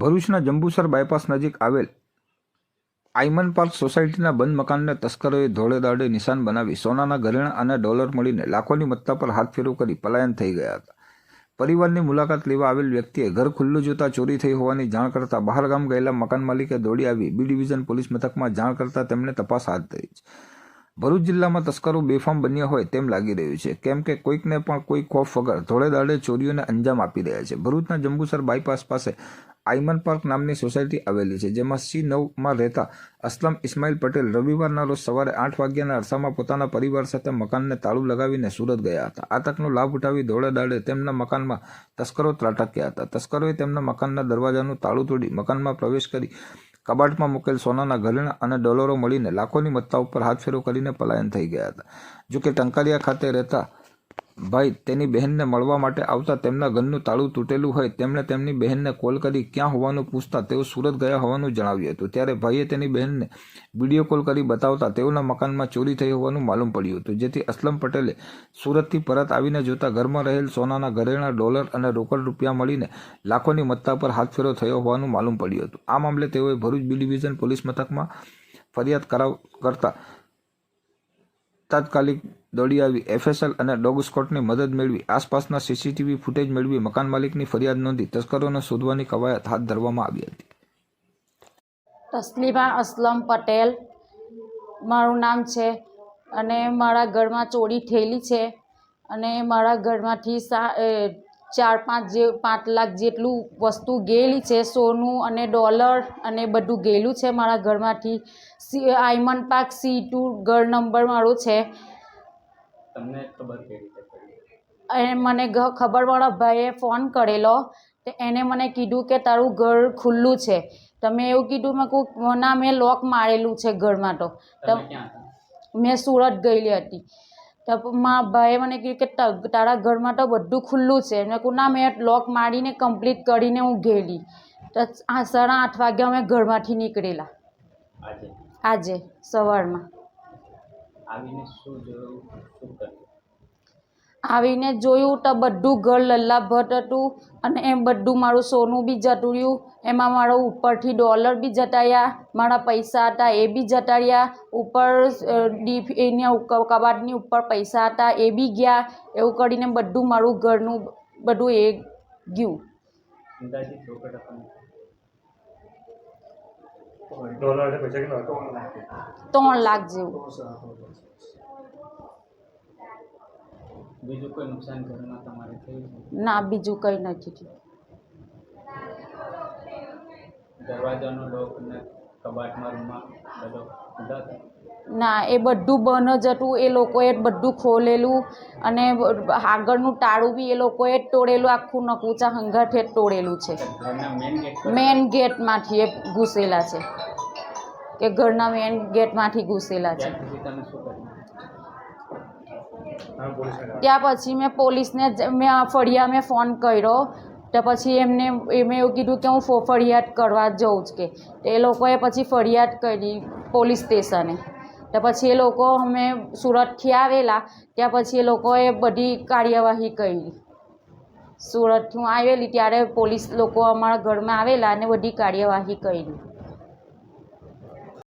ભરૂચના જંબુસર બાયપાસ નજીક આવેલ આઈમન પાર્ક સોસાયટીના બંધ મકાનને તસ્કરોએ ધોળે દાડે નિશાન બનાવી સોનાના ઘરેણા અને ડોલર મળીને લાખોની મત્તા પર હાથ ફેરો કરી પલાયન થઈ ગયા હતા. પરિવારની મુલાકાત લેવા આવેલ વ્યક્તિએ ઘર ખુલ્લું જોતા ચોરી થઈ હોવાની જાણ કરતા બહારગામ ગયેલા મકાન માલિકે દોડી આવી બી ડિવિઝન પોલીસ મથકમાં જાણ કરતા તેમણે તપાસ હાથ ધરી છે. ભરૂચ જિલ્લામાં તસ્કરો બેફામ બન્યા હોય તેમ લાગી રહ્યું છે. કેમ કે કોઈકને પણ કોઈ ખોફ વગર ધોળે દાડે ચોરીઓને અંજામ આપી રહ્યા છે. ભરૂચના જંબુસર બાયપાસ પાસે આયમન પાર્ક નામની સોસાયટી આવેલી છે, જેમાં સી નવમાં રહેતા અસલમ ઇસ્માઇલ પટેલ રવિવારના રોજ સવારે આઠ વાગ્યાના અરસામાં પોતાના પરિવાર સાથે મકાનને તાળું લગાવીને સુરત ગયા હતા. આ તકનો લાભ ઉઠાવી દોડે દાડે તેમના મકાનમાં તસ્કરો ત્રાટક્યા હતા. તસ્કરોએ તેમના મકાનના દરવાજાનું તાળું તોડી મકાનમાં પ્રવેશ કરી કબાટમાં મૂકેલ સોનાના ઘરેણા અને ડોલરો મળીને લાખોની મત્તા ઉપર હાથ ફેરો કરીને પલાયન થઈ ગયા હતા. જોકે ટંકારિયા ખાતે રહેતા ભાઈ, તેની બહેનને મળવા માટે આવતા તેમના ઘરનું તાળું તૂટેલું હોય, તેમણે તેમની બહેનને કોલ કરી ક્યાં હોવાનું પૂછતા તેઓ સુરત ગયા હોવાનું જણાવ્યું હતું. ત્યારે ભાઈએ તેની બહેનને વીડિયો કોલ કરી બતાવતા તેઓના મકાનમાં ચોરી થઈ હોવાનું માલુમ પડ્યું હતું, જેથી અસલમ પટેલે સુરતથી પરત આવીને જોતા ઘરમાં રહેલ સોનાના ઘરેણાં, ડોલર અને રોકડ રૂપિયા મળીને લાખોની મત્તા પર હાથફેરો થયો હોવાનું માલુમ પડ્યું હતું. આ મામલે તેઓએ ભરૂચ બી ડિવિઝન પોલીસ મથકમાં ફરિયાદ કરાવ, કરતા તાત્કાલિક દોડી આવી. એફએસએલ અને ડોગ સ્કોટની મદદ મેળવી. આસપાસના સીસીટીવી ફૂટેજ મેળવી મકાન માલિકની ફરિયાદ નોંધી તસ્કરોને શોધવાની કવાયત હાથ ધરવામાં આવી હતી. તસ્લીમા અસલમ પટેલ. મારું નામ છે અને મારા ઘરમાં ચોરી થયેલી છે અને મારા ઘરમાંથી સા ચાર પાંચ જે પાંચ લાખ જેટલું વસ્તુ ગયેલી છે સોનું અને ડોલર અને બધું ગયેલું છે મારા ઘરમાંથી. C Ayman park C two ઘર નંબર મારો છે. તમને ખબર અને મને ખબર મારા ભાઈએ ફોન કરેલો તો એને મને કીધું કે તારું ઘર ખુલ્લું છે. તમે એવું કીધું મેં કહું ના મેં લોક મારેલું છે ઘરમાં તો. મેં સુરત ગયેલી હતી. તો મારા ભાઈએ મને કીધું કે તારા ઘરમાં તો બધું ખુલ્લું છે. મેં કહું ના મેં લોક મારીને કમ્પ્લીટ કરીને હું ગયેલી. તો આ સાડા આઠ વાગ્યા અમે ઘરમાંથી નીકળેલા. આજે? સવારમાં. આવીને શું જોયું? આવીને જોયું તો બધું ઘર લલ્લાભટ હતું અને એમ બધું મારું સોનું બી જતું રહ્યું એમાં મારો ઉપરથી ડોલર બી જટાયા મારા પૈસા હતા એ બી જતા રહ્યા ઉપર ડીફ એના કબાટની ઉપર પૈસા હતા એ બી ગયા. એવું કરીને બધું મારું ઘરનું બધું એ ગયું. ત્રણ લાખ. જેવું. બીજું કોઈ નુકસાન ઘરમાં તમારે થયું છે? ના બીજું કંઈ નથી થયું. દરવાજાનો લોક અને કબાટમાં રૂમમાં બધો ખુલ્લા ના એ બધું બંધ જ હતું. એ લોકોએ બધું ખોલેલું અને આગળનું ટાળું બી એ લોકોએ જ તોડેલું. આખું નકુચા હંગાઠે જ તોડેલું છે. મેન ગેટમાંથી એ ઘૂસેલા છે. કે ઘરના મેન ગેટમાંથી ઘૂસેલા છે ત્યાર સુધી તમે શું કર્યું હા પોલીસને ત્યાં પછી મેં પોલીસને મેં ફળિયા મેં ફોન કર્યો. તો પછી એમને એમણે એવું કીધું કે હું ફરિયાદ કરવા જઉં જ કે. એ લોકોએ પછી ફરિયાદ કરી પોલીસ સ્ટેશને. તો પછી એ લોકો અમે સુરતથી આવેલા. ત્યાં પછી એ લોકોએ બધી કાર્યવાહી કરી. સુરતથી હું આવેલી ત્યારે પોલીસ લોકો અમારા ઘરમાં આવેલા અને બધી કાર્યવાહી કરી.